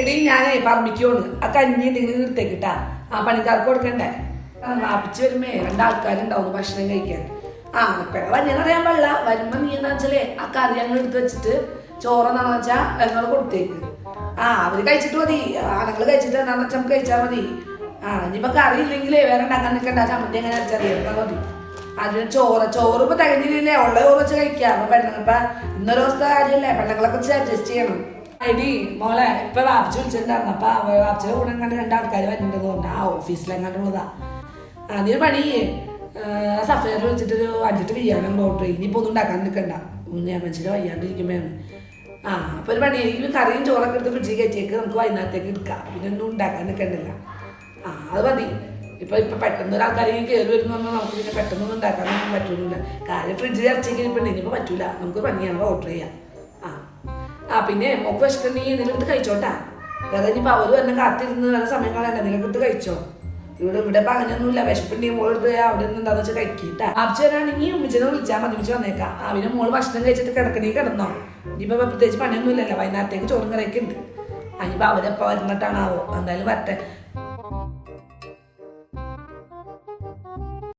എടി ഞാനേ പറമ്പിക്കോണ് ആ കഞ്ഞി എന്തെങ്കിലും നിർത്തേക്കിട്ടാ ആ പണിക്കാർക്ക് കൊടുക്കണ്ടേ? വാപ്പിച്ച് വരുമ്പേ രണ്ടാൾക്കാരുണ്ടാവും ഭക്ഷണം കഴിക്കാൻ. ആ ഇപ്പഴ അറിയാൻ പാടില്ല. വരുമ്പോ നീ എന്താ വെച്ചാലേ ആ കറി ഞങ്ങൾ എടുത്ത് വെച്ചിട്ട് ചോറെന്നാന്ന് വെച്ചാ ഞങ്ങൾ കൊടുത്തേക്ക്. ആ അവർ കഴിച്ചിട്ട് മതി. ആണുങ്ങൾ കഴിച്ചിട്ട് എന്താന്ന് വെച്ചാൽ നമുക്ക് കഴിച്ചാൽ മതി. ആ ഇനിയിപ്പോ കറി ഇല്ലെങ്കിലേ വേറെ ഉണ്ടാക്കാൻ നിൽക്കണ്ട ചമ്മന്തി എങ്ങനെ അരച്ചറിയാം മതി. അതിന് ചോറ് ചോറ് ഇപ്പൊ തികഞ്ഞില്ലേ ഉള്ള ചോറ് വെച്ച് കഴിക്കാം. അപ്പൊ പെണ്ണുങ്ങൾ ഇപ്പൊ ഇന്നൊരു ദിവസത്തെ കാര്യമല്ലേ പെണ്ണുങ്ങളെ കുറിച്ച് അഡ്ജസ്റ്റ് ചെയ്യണം. എടി മോളെ ഇപ്പൊ വാപ്പിച്ച് വിളിച്ചിട്ടുണ്ടായിരുന്നു. അപ്പൊ വാപ്പിച്ചിയുടെ കൂടെ കണ്ട് രണ്ട് ആൾക്കാർ വരുന്നുണ്ടെന്ന് തോന്നുന്നു. ആ ഓഫീസിലെങ്ങാണ്ടുള്ളതാ അതിന് പണി സഫയർ വിളിച്ചിട്ട് ഒരു അഞ്ചെട്ട് ഓർഡർ ചെയ്യും ഇനിയിപ്പോ ഒന്നും ഉണ്ടാക്കാൻ നിൽക്കണ്ട മനുഷ്യരെ വയ്യാണ്ടിരിക്കുമ്പോഴാണ്. ആ അപ്പൊ ഒരു പണി ഈ കറിയും ചോറൊക്കെ എടുത്ത് ഫ്രിഡ്ജിൽ കയറ്റിയേക്ക്. നമുക്ക് വൈകുന്നേരത്തേക്ക് എടുക്കാം. പിന്നെ ഒന്നും ഉണ്ടാക്കാൻ നിൽക്കണ്ടല്ല ആ അത് മതി. ഇപ്പൊ ഇപ്പൊ പെട്ടെന്ന് ഒരാൾക്കാരെങ്കിലും കയറി വരുന്ന നമുക്ക് പിന്നെ പെട്ടെന്നൊന്നും ഉണ്ടാക്കാനൊന്നും പറ്റൂല കാര്യം ഫ്രിഡ്ജിൽ ഇറച്ചിക്ക് ഇപ്പൊ ഇനിയിപ്പോ പറ്റൂല. നമുക്ക് പണിയാണ് ഓർഡർ ചെയ്യാം ആ പിന്നെ മോക്ക് വിശക്കുണ്ടെങ്കിൽ എന്തെങ്കിലും കഴിച്ചോട്ടാ. വേറെ ഇനിയിപ്പോ അവർ തന്നെ കാത്തിരുന്ന് വേറെ സമയം കളയണ്ട. എന്തെങ്കിലും എടുത്ത് കഴിച്ചോ. ഇവിടെ ഇവിടെ ഇപ്പൊ അങ്ങനെയൊന്നുമില്ല. വിശപ്പുണ്ടെങ്കിൽ മോൾ എടുത്ത് അവിടെ നിന്ന് എന്താന്ന് വെച്ചാൽ കഴിക്കിട്ടാ. ആവശ്യം വരാണെങ്കിൽ ഉമ്മച്ചിനെ വിളിച്ചാൽ മതി. ഉമ്മച്ചി വന്നേക്കാം. പിന്നെ മോൾ ഭക്ഷണം കഴിച്ചിട്ട് കിടക്കണേ കിടന്നോ. ഇനിയിപ്പോ പ്രത്യേകിച്ച് പണിയൊന്നുമില്ലല്ലോ. വൈകുന്നേരത്തേക്ക് ചോറും കറിയൊക്കെ ഉണ്ട്. അതിനിപ്പോ അവരെപ്പോൾ വരുന്നിട്ടാണാവോ? എന്തായാലും വരട്ടെ.